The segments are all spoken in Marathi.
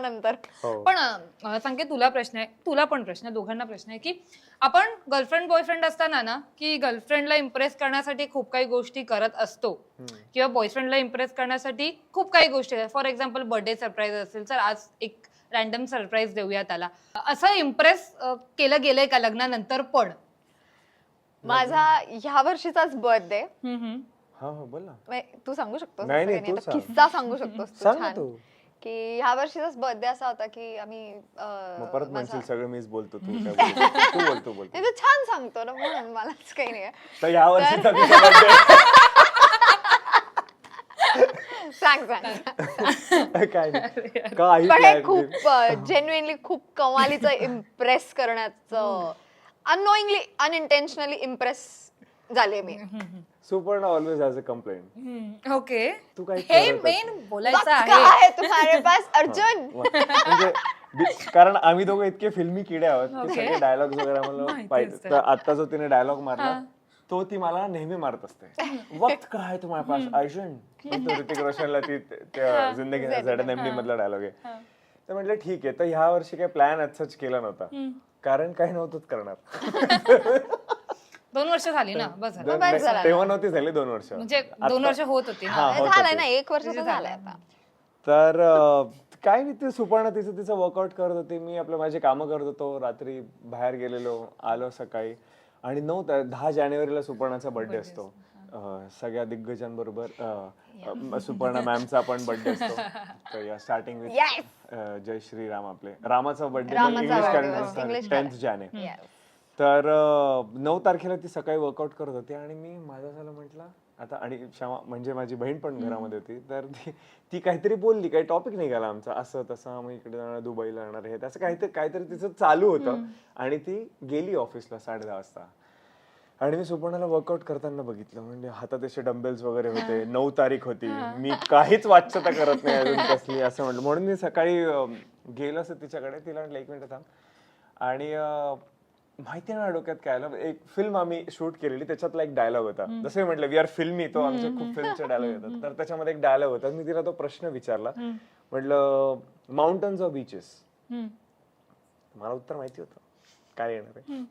लग्नानंतर हो. पण अं, संकेत तुला प्रश्न आहे तुला पण प्रश्न आहे दोघांना प्रश्न आहे की आपण गर्लफ्रेंड बॉयफ्रेंड असताना ना की गर्लफ्रेंडला इम्प्रेस करण्यासाठी खूप काही गोष्टी करत असतो. हम्म. किंवा बॉयफ्रेंडला इम्प्रेस करण्यासाठी खूप काही गोष्टी फॉर एक्झाम्पल बर्थडे सरप्राईज असेल तर आज एक रॅन्डम सरप्राईज देऊया त्याला. असं इम्प्रेस केलं गेलंय का लग्नानंतर पण? माझा ह्या वर्षीचाच बर्थडे हा हा बोल ना. तू सांगू शकतोस नाही, असं नाही, काही तू आता सांग. किस्सा सांगू शकतोस तू सांग ना छान. तू. की ह्या वर्षीचाच बर्थडे असा होता की आम्ही मग परत माझा- म्हणशील सगळं मीच बोलतो तू काय बोलतो तू? बोलतो बोलतो. नाही, तू छान सांगतो ना म्हणून मलाच काही नाही. तर या वर्षीचा तुझा birthday सांग सांग सांग. काय नाही. काही पण हे plan खूप जेन्युइनली खूप कमालीचं इम्प्रेस करण्याचं अनोईंगली अनइंटेन्शनली इम्प्रेस झाले मी. Suparna always has a complaint okay तू काही हे मेन. बोलायचं आहे. आहे तुम्हारे पास अर्जुन म्हणजे बी- कारण आम्ही दोघं इतके फिल्मी किडे आहोत की Okay. सगळे डायलॉग वगैरे आम्हाला माहिती पाहिजे. तर आता जो तिने डायलॉग मारला तो ती मला नेहमी मारत असते. वक्त का आहे तुम्हाला पास अर्जुन तो ऋतिक रोशनला ती त्या जिंदगी झडन मधला डायलॉग आहे. तर म्हटलं ठीक आहे. तर ह्या वर्षी काही प्लॅन सच केला नव्हता. कारण काही नव्हतंच करणार. दोन वर्ष झाली ना बस झालं. दोन- बस झालं. तेव्हा नव्हती झाली दोन वर्ष. म्हणजे दोन वर्ष होत होती. हा, झालंय होती. ना एक वर्ष तर झालंय आता. तर अं, काय नाही ते सुपर्ण तिचं तिचं वर्कआउट करत होती. मी आपलं माझे कामं करत होतो. रात्री बाहेर गेलेलो आलो सकाळी. आणि नऊ ता- दहा जानेवारीला सुपर्णाचा बर्थडे असतो. अं, सगळ्या दिग्गजांबरोबर अं, अं, सुपर्णा मॅमचा पण बर्थडे असतो. तर या starting with Yes. Jai Shri Ram आपले. रामाचा बर्थडे रामाचा English birthday calendar was English tenth. Jan Yes. तर नऊ तारखेला ती सकाळी वर्कआउट करत होती आणि मी माझा झालं म्हटलं आता आणि क्षमा म्हणजे माझी बहीण पण घरामध्ये होती तर ती ती काहीतरी बोलली काही टॉपिक निघाला आमचा असं तसं मग इकडे जाणार दुबईला जाणार हे त्याचं काहीतरी काहीतरी तिचं चालू होतं. आणि ती गेली ऑफिसला साडे दहा वाजता. आणि मी सुपर्णाला वर्कआउट करताना बघितलं म्हणजे हातात असे डंबेल्स वगैरे होते नऊ तारीख होती मी काहीच वाच्यता करत नाही अजून कसली असं म्हटलं. म्हणून मी सकाळी गेलो असं तिच्याकडे तिला म्हटलं एक मिनिट थांब. आणि माहिती नाही डोक्यात काय आलं? एक फिल्म आम्ही शूट केलेली त्याच्यातला एक डायलॉग होता. जसं मी म्हटलं वी आर फिल्मी तो आमचे खूप फिल्मचे डायलॉग येतात. तर त्याच्यामध्ये एक डायलॉग होता. मी तिला तो प्रश्न विचारला. म्हटलं माउंटन्स ऑफ बीचेस. मला उत्तर माहिती होतं. काय येणार आहे?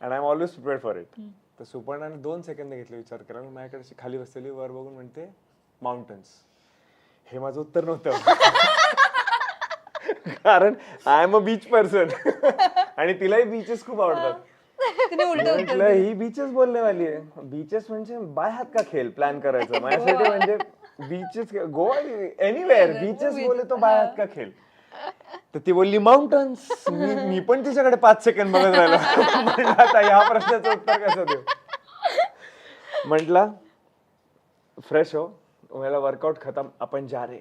And I am always prepared for it तर सुपर्णाने दोन सेकंद घेतले विचार केला मी माझ्याकडे खाली बसलेली वर बघून म्हणते माउंटन्स हे माझं उत्तर नव्हतं. कारण I am a beach person आणि तिलाही बीचेस खूप आवडतात. तिने उलट मी म्हटलं ही बीचेस बोलणे वाली आहे. बीचेस म्हणजे बाय हात का खेळ? प्लॅन करायचं. माझ्यासाठी म्हणजे बीचेस गोवा एनिवेअर बीचेस बोले तो बाय हात का खेळ? तर ती बोलली माउंटन्स मी मी पण तिच्याकडे पाच सेकंड बघत राहिलो. आता ह्या प्रश्नाचं उत्तर कसं देऊ? म्हटलं फ्रेश हो. मेरा वर्कआउट खतम. आपण जा रे.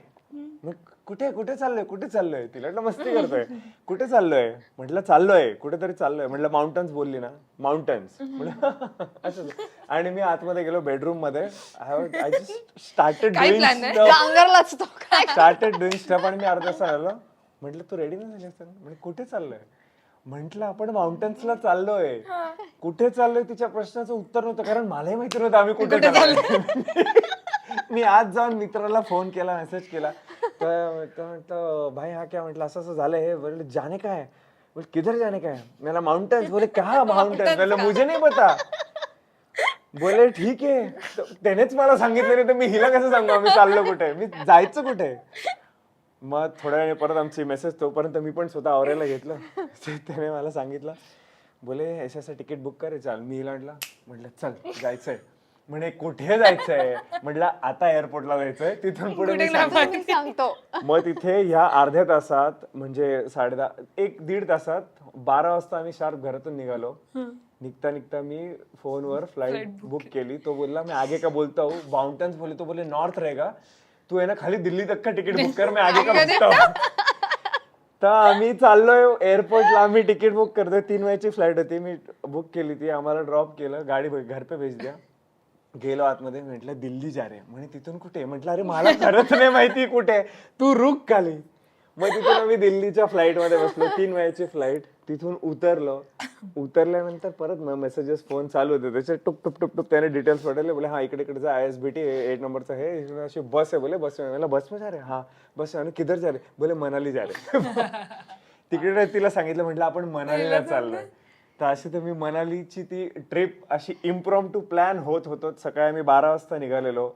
मग कुठे कुठे चाललोय? कुठे चाललोय? तिला म्हटलं मस्ती करतोय. कुठे चाललोय? म्हटलं चाललोय. कुठेतरी चाललोय. म्हटलं माउंटन्स बोलली ना. माउंटन्स म्हटलं असं. आणि मी आतमध्ये गेलो बेडरूममध्ये आय जस्ट स्टार्टेड काय डुईंग plan आहे? डांगरलाच तो काय स्टार्टेड डुईंग स्टेप आणि मी अर्धा तास आलो. म्हटलं तू रेडी नाही झाली म्हणजे कुठे चाललोय? म्हंटल आपण माउंटन्सला चाललोय. कुठे चाललोय तिच्या प्रश्नाचं उत्तर नव्हतं कारण मलाही माहिती नव्हतं आम्ही कुठे चाललोय. मी आज जाऊन मित्राला फोन केला मेसेज केला. तर तो म्हटलं भाई हा क्या म्हटलं? असं असं झालंय हे. बोले जाने का है बोले किधर जाने का है मेरा माउंटन्स बोले कहा माउंटन्स बोले मुझे नहीं पता. बोले ठीक आहे. तर त्यानेच मला सांगितलं नाही तर मी हिला कसं सांगू? आम्ही चाललो कुठे? मी जायचं कुठे? मग थोड्या वेळाने परत आमची मेसेज तोपर्यंत मी पण स्वतः आवरायला घेतलं. ते- त्याने मला सांगितलं. बोले ऐसा ऐसा तिकीट बुक करे चाल. मी हिला म्हटलं म्हटलं चल जायचंय. म्हणे कुठे जायचंय? म्हटलं आता एअरपोर्टला जायचंय तिथून पुढे मी सांगतो. मी सांगतो. मग तिथे ह्या अर्ध्या तासात म्हणजे साडेदहा एक दीड तासात बारा वाजता आम्ही शार्प घरातून निघालो. निघता निघता मी फोनवर फ्लाईट बुक केली. तो बोलला मैं आगे का बोलता? हूँ माउंटन्स बोले तो बोले नॉर्थ रहेगा. तू आहे ना खाली दिल्ली तक का तिकीट बुक कर? मैं आगे का बघता हूँ तर आम्ही चाललोय एअरपोर्टला आम्ही तिकीट बुक करतोय. तीन वेळची फ्लाईट होती. मी बुक केली ती. आम्हाला ड्रॉप केलं. गाडी भ- घर पे भेज द्या. गेलो आतमध्ये म्हटलं दिल्ली जा रे. म्हणे तिथून कुठे? म्हटलं अरे मला खरंच नाही माहिती कुठे. तू रुक खाली. मग तिथून आम्ही दिल्लीच्या फ्लाईटमध्ये बसलो. तीन वेळाची फ्लाईट. तिथून उतरलो. उतरल्यानंतर परत मेसेजेस फोन चालू होते. त्याचे टुक टुक टुक टुक त्याने डिटेल्स पडले बोले हा इकडे इकडे I S B T eight नंबरचं हे. अशी बस आहे. बोले बस मला बस में जा रे. हा बस आणि किधर जा रे? बोले मनाली जा रे. तिकडे तिला सांगितलं म्हटलं आपण मनालीला चाललोय. तर अशी तर मी मनालीची ती ट्रिप अशी इम्प्रॉम टू प्लॅन होत होतो. सकाळी आम्ही बारा वाजता निघालेलो.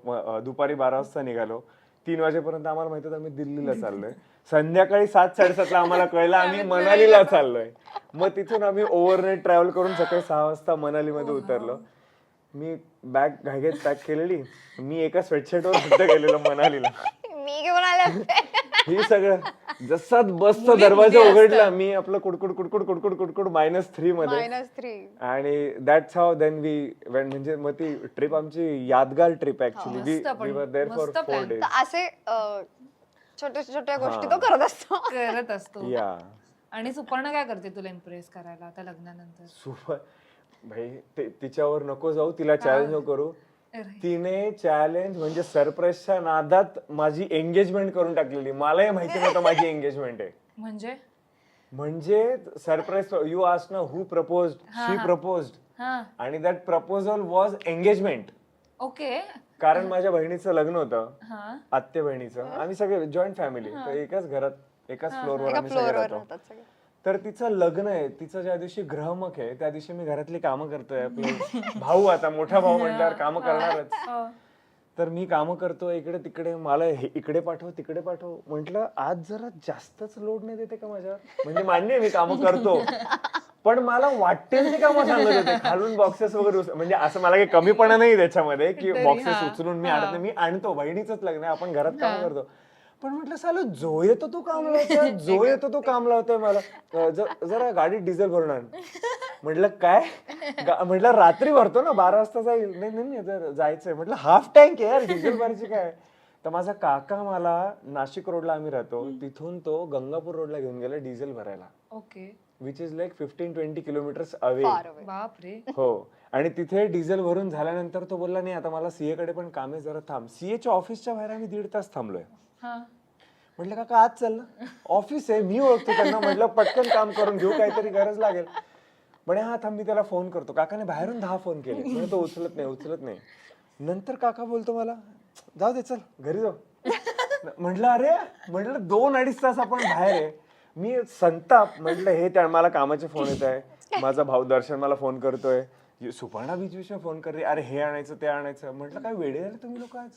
दुपारी बारा वाजता निघालो. तीन वाजेपर्यंत आम्हाला माहीत होतं आम्ही दिल्लीला चाललोय. संध्याकाळी सात साडेसातला आम्हाला कळलं आम्ही मनालीला चाललोय. मग तिथून आम्ही ओव्हरनाईट ट्रॅव्हल करून सकाळी सहा वाजता मनालीमध्ये उतरलो. मी बॅग घागेत पॅक केलेली. मी एका स्वेटशर्टवर फक्त गेलेलो मनालीला. मी घेऊन आले. हे सगळं जसा बसचा दरवाजा उघडला मी आपलं कुडकुड कुडकुड कुडकुड कुडकुड मायनस थ्री मध्ये. मायनस थ्री आणि that's how then we when म्हणजे मग ती ट्रिप आमची यादगार ट्रिप ऍक्च्युली मस्त पण, वी वर देअर फॉर मस्त फोर plan. डेज तर असे छोट्या छोट्या गोष्टी तो करत असतो. करत असतो. या आणि सुपर्ण काय करते तुला इम्प्रेस करायला आता लग्नानंतर? सुपर भाई ते- तिच्यावर नको जाऊ तिला चॅलेंज नको करू. तिने चॅलेंज म्हणजे सरप्राईजच्या नादात माझी एंगेजमेंट करून टाकलेली. मलाही माहिती नव्हतं माझी एंगेजमेंट आहे. म्हणजे? म्हणजे सरप्राईज यू आस ना हु प्रपोज शी प्रपोज हा. आणि that proposal was engagement okay. कारण माझ्या बहिणीचं लग्न होतं. हा. आत्ते बहिणीचं. आम्ही सगळे जॉईंट फॅमिली तर एकाच घरात एकाच फ्लोअरवर एका आम्ही सगळे राहतो. तर तिचं लग्न आहे तिचं ज्या दिवशी ग्रहमक आहे त्या दिवशी मी घरातली कामं करतोय आपले. भाऊ आता मोठा भाऊ म्हटल्यावर कामं करणारच. हो. तर मी कामं करतो इकडे तिकडे मला हे इकडे पाठव तिकडे पाठव. म्हंटल आज जरा जास्तच लोड नाही देते का माझ्यावर? म्हणजे मान्य आहे मी कामं करतो. पण मला वाटेल ते कामं सांगत होते खालून बॉक्सेस वगैरे म्हणजे असं मला काही कमीपणा नाही त्याच्यामध्ये की बॉक्सेस उचलून मी आणत नाही. मी आणतो बहिणीच लग्न आहे आपण घरात काम करतो. पण म्हटलं साला जो येतो तो काम लावतोय जो येतो तो काम लावतोय मला. अं, ज- जरा गाडीत डिझेल भरून आण. म्हटलं काय? गा- म्हटलं रात्री भरतो ना बारा वाजता जाईल. नाही नाही नाही, जर जायचंय. म्हटलं हाफ टँक आहे यार डिझेल भरायची काय? तर माझा काका मला नाशिक रोडला आम्ही राहतो. तिथून तो गंगापूर रोडला घेऊन गेला डिझेल भरायला. Okay. Which is like fifteen twenty kilometers away far away. बाप रे हो. आणि तिथे डिझेल भरून झाल्यानंतर तो बोलला नाही आता मला सीए कडे पण काम आहे जरा थांब. सीएच्या ऑफिसच्या बाहेर आम्ही दीड तास थांबलोय. म्हटलं काका आज चाललं ऑफिस आहे मी ओळखतो त्यांना. म्हटलं पटकन काम करून घेऊ काहीतरी गरज लागेल. म्हणे हा थांब मी त्याला फोन करतो. काकाने बाहेरून दहा फोन केले. म्हणे तो उचलत नाही उचलत नाही. नंतर काका बोलतो मला जाऊ दे चल घरी जाऊ. म्हटलं अरे म्हटलं दोन अडीच तास आपण बाहेर आहे. मी संताप. म्हटलं हे त्या मला कामाचे फोन येत आहे. माझा भाऊ दर्शन मला फोन करतोय. सुपर्णा बीच विषय फोन करते अरे हे आणायचं ते आणायचं. म्हटलं काय वेळे झाले तुम्ही लोक आज?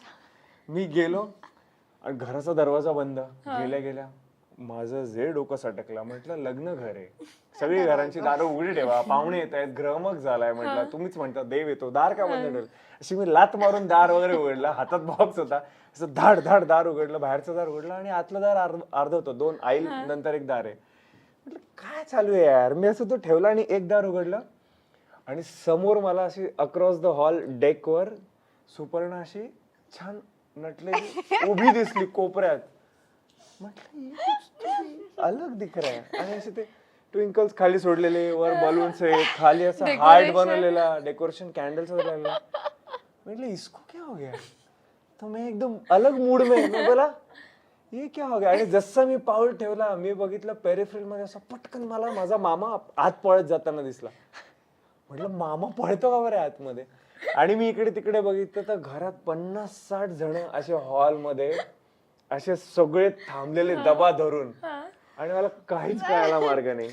मी गेलो. आणि घराचा दरवाजा बंद. गेल्या गेल्या माझं जे डोकं सटकलं म्हटलं लग्न घर आहे. सगळी घरांची दारं उघडी ठेवा पाहुणे येत आहेत ग्रहमक झालाय म्हटलं तुम्हीच म्हणता देव येतो दार का बंद ठेवलं? अशी मी लात मारून दार वगैरे उघडला हातात बॉक्स होता. असं धाड धाड दार उघडलं बाहेरचं दार उघडलं आणि आतलं दार अर्ध अर्ध होतं दोन आईल नंतर एक दार आहे. म्हटलं काय चालू आहे यार? मी असं तो ठेवला आणि एक दार उघडलं. आणि समोर मला अशी अक्रॉस द हॉल डेकवर सुपर्ण अशी छान नटलेली उभी दिसली कोपऱ्यात. म्हटलं "ये कुछ तो अलग दिख रहा है. आणि असे ते ट्विंकल्स खाली सोडलेले वर बलून्स आहेत खाली असा हार्ट बनवलेला डेकोरेशन कॅन्डल्स वगैरे म्हटलं इसको क्या हो गया? तो मैं एकदम अलग मूड में मैं बोला ये क्या हो गया? आणि जसं मी पाऊल ठेवला मी बघितलं पेरिफ्रिलमध्ये असं पटकन मला माझा मामा आत पळत जाताना दिसला. म्हटलं मामा पळतो का बरं आतमध्ये? आणि मी इकडे तिकडे बघितलं तर घरात पन्नास साठ जण असे हॉलमध्ये असे सगळे थांबलेले दबा धरून. आणि मला काहीच कळायला मार्ग नाही.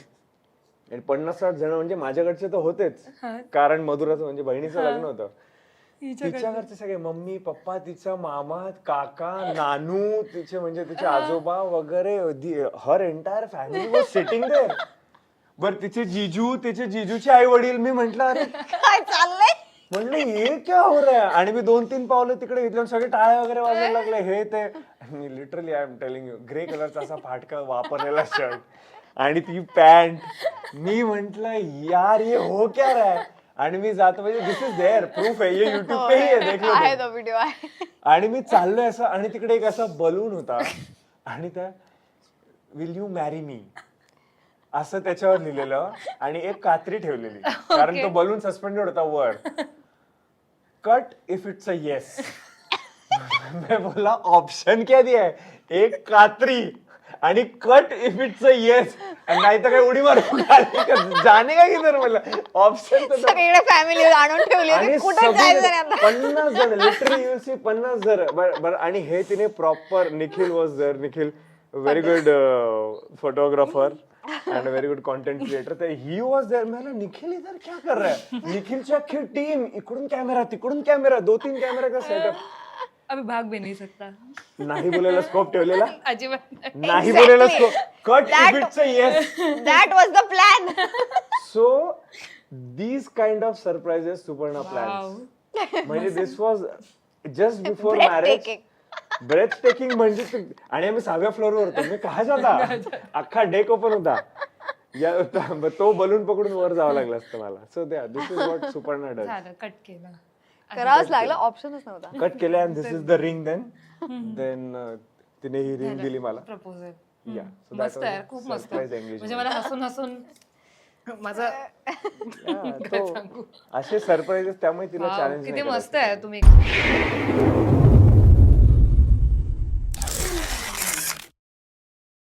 आणि पन्नास साठ जण म्हणजे माझ्याकडचे तर होतेच. कारण मधुराचं म्हणजे बहिणीचं लग्न होतं. तिच्या घरचे सगळे मम्मी पप्पा तिचा मामा काका नानू तिचे म्हणजे तिचे आजोबा वगैरे her entire family was sitting there बर तिचे जिजू तिचे जिजूचे आई वडील मी म्हंटल अरे काय म्हणलं हे क्या हो रहा है? आणि मी दोन तीन पावलं तिकडे घेतलं आणि सगळे टाळ्या वगैरे वाजायला लागले. हे ते मी literally I am telling you grey कलरचा असा फाटका वापरलेला शर्ट आणि ती पॅन्ट मी म्हंटल यार ये हो क्या रहा है? आणि मी जातो म्हणजे दिस इज देअर प्रूफ आहे ये युट्यूब पे ही आहे देख लो आहे तुम. तो व्हिडिओ आहे. आणि मी चाललोय असं आणि तिकडे एक असा बलून होता. आणि त्या विल यू मॅरी मी असं त्याच्यावर लिहिलेलं. आणि एक कात्री ठेवलेली. कारण तो बलून सस्पेंडेड होता वर. Cut if it's a yes मैं बोला ऑप्शन क्या दिया है? एक कात्री आणि cut if it's a yes नाही तर काय उडी मारून खाली? का? जाणे का किधर मला ऑप्शन तर सगळीकडे फॅमिली आणून ठेवली होती. आणि कुठे जायचं नाही सगळे आता? पन्नास जण लिटरली यू सी पन्नास जण. बर- बर- आणि हे तिने proper Nikhil was there Nikhil. Very good photographer and very good content creator तर ही वॉज देअर मैं निखिल इधर क्या कर रहा है? निखिलची अख्खी टीम इकडून कॅमेरा तिकडून कॅमेरा दो तीन कॅमेरा का सेटअप अभी भाग भी नहीं सकता. नाही बोलायला स्कोप ठेवलेला? अजिबात नाही. बोलायला. Scope cut a yes that was the plan so these kind of surprises Suparna plans म्हणजे this was just before marriage. Breathtaking म्हणजे ते- आणि आम्ही सहाव्या फ्लोअरवर होतो. मी काय होता अख्खा डेक ओपन होता. या तो बलून पकडून वर जावं लागलं असतं मला. सो द्या this is what Suparna does झालं कट केलं. करावंच लागलं ऑप्शनच नव्हता. कट केले and this is the ring then then तिने ही रिंग दिली मला. प्रपोजल या मस्त आहे खूप मस्त. म्हणजे मला हसून हसून माझं असे सरप्राईजेस त्यामुळे तिला चॅलेंज किती मस्त आहे तुम्ही.